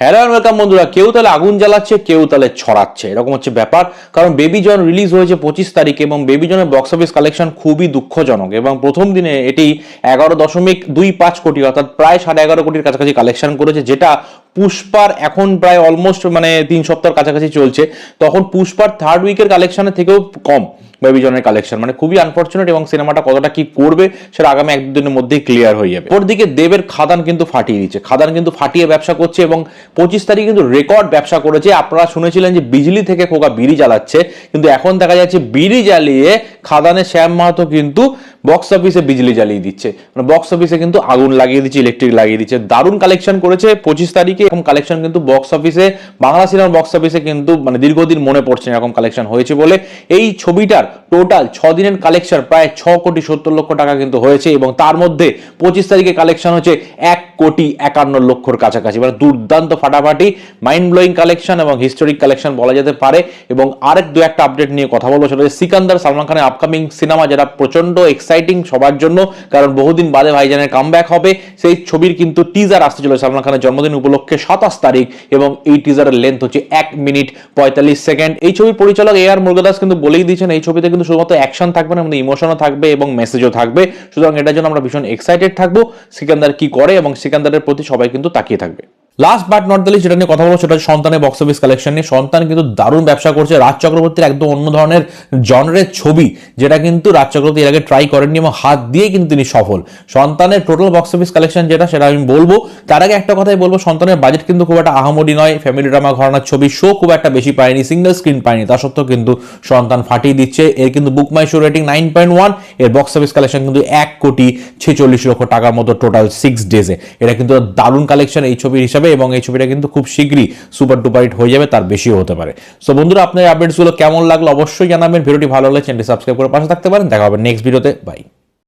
Hello welcome বন্ধুরা। কেউ তাহলে আগুন জ্বালাচ্ছে, কেউ তাহলে ছড়াচ্ছে। এরকম হচ্ছে ব্যাপার। কারণ বেবি জন রিলিজ হয়েছে পঁচিশ তারিখে এবং বেবি জনের বক্স অফিস কালেকশন খুবই দুঃখজনক এবং প্রথম দিনে এটি এগারো দশমিক দুই পাঁচ কোটি অর্থাৎ প্রায় সাড়ে এগারো কোটির কাছাকাছি কালেকশন করেছে, যেটা পুষ্পার এখন প্রায় অলমোস্ট মানে তিন সপ্তাহের কাছাকাছি চলছে। তখন পুষ্পার থার্ড উইকের কালেকশনের থেকেও কম। বেবি জনের কালেকশন মানে খুবই আনফর্চুনেট এবং সিনেমাটা কতটা কি করবে সেটা আগামী এক দুদিনের মধ্যেই ক্লিয়ার হয়ে যাবে। ওর দিকে দেবের খাদান কিন্তু ফাটিয়ে দিচ্ছে। খাদান কিন্তু ফাটিয়ে ব্যবসা করছে এবং পঁচিশ তারিখ কিন্তু রেকর্ড ব্যবসা করেছে। আপনারা শুনেছিলেন যে বিজলি থেকে খোকা বিড়ি জ্বালাচ্ছে, কিন্তু এখন দেখা যাচ্ছে বিড়ি জ্বালিয়ে খাদানের শ্যাম মাহাতো কিন্তু বক্স অফিসে বিজলি জ্বালিয়ে দিচ্ছে। মানে বক্স অফিসে কিন্তু আগুন লাগিয়ে দিচ্ছে ইলেকট্রিক লাগিয়ে দিচ্ছে। দারুণ কালেকশন করেছে পঁচিশ তারিখে। এরকম কালেকশন কিন্তু বক্স অফিসে বাংলা সিনেমার বক্স অফিসে কিন্তু মানে দীর্ঘদিন মনে পড়ছে এরকম কালেকশন হয়েছে বলে। এই ছবিটার টোটাল ছ দিনের কালেকশন প্রায় ছ কোটি সত্তর লক্ষ টাকা কিন্তু হয়েছে এবং তার মধ্যে পঁচিশ তারিখে কালেকশন হচ্ছে এক কোটি একান্ন লক্ষর কাছাকাছি। মানে দুর্দান্ত ফাটাফাটি মাইন্ড ব্লোয়িং কালেকশন এবং হিস্টোরিক কালেকশন বলা যেতে পারে। এবং আরেক দু একটা আপডেট নিয়ে কথা বলব, সেটা হচ্ছে সিকান্দার সালমান খানের আপকামিং সিনেমা যেটা প্রচণ্ড এক্সাইটিং সবার জন্য, কারণ বহুদিন বাদে ভাইজানের কামব্যাক হবে। সেই ছবির কিন্তু টিজার আসতে চলেছে সালমান খানের জন্মদিন উপলক্ষে সাতাশ তারিখ, এবং এই টিজারের লেন্থ হচ্ছে এক মিনিট পঁয়তাল্লিশ সেকেন্ড এই ছবির পরিচালক এ আর মুরগাদাস কিন্তু বলেই দিয়েছেন, এই ছবিতে কিন্তু শুধুমাত্র অ্যাকশন থাকবে না আমাদের ইমোশনও থাকবে এবং মেসেজও থাকবে। সুতরাং এটার জন্য আমরা ভীষণ এক্সাইটেড থাকব। সিকান্দার কি করে এবং সিকান্দারের প্রতি সবাই কিন্তু তাকিয়ে থাকবে। লাস্ট বাট নট দ্য যেটা নিয়ে কথা বলব, সেটা সন্তানের বক্স অফিস কালেকশন নিয়ে। সন্তান কিন্তু দারুণ ব্যবসা করছে। রাজ চক্রবর্তীর একদম অন্য ধরনের জনরের ছবি, যেটা কিন্তু রাজ চক্রবর্তী এর আগে ট্রাই করেননি এবং হাত দিয়ে কিন্তু তিনি সফল। সন্তানের টোটাল বক্স অফিস কালেকশন যেটা, সেটা আমি বলব। তার আগে একটা কথাই বলব, সন্তানের বাজেট কিন্তু খুব একটা আহামরি নয়। ফ্যামিলি ড্রামা ঘরানার ছবি শো খুব একটা বেশি পায়নি সিঙ্গেল স্ক্রিন পায়নি। তা সত্ত্বেও কিন্তু সন্তান ফাটিয়ে দিচ্ছে। এর কিন্তু book my show rating nine point ওয়ানের বক্স অফিস কালেকশন কিন্তু এক কোটি ছেচল্লিশ লক্ষ টাকার মতো টোটাল সিক্স ডেজে এটা কিন্তু দারুণ কালেকশন এই ছবির হিসাবে। এবং এই ছবিটা কিন্তু খুব শীঘ্রই সুপার ডুপার হিট হয়ে যাবে, তার বেশিও হতে পারে। সো বন্ধুরা, আপনার আপডেটসগুলো কেমন লাগল অবশ্যই জানাবেন। ভিডিওটি ভালো লাগলে চ্যানেলটি সাবস্ক্রাইব করে পাশে থাকতে পারেন। দেখা হবে নেক্সট ভিডিওতে বাই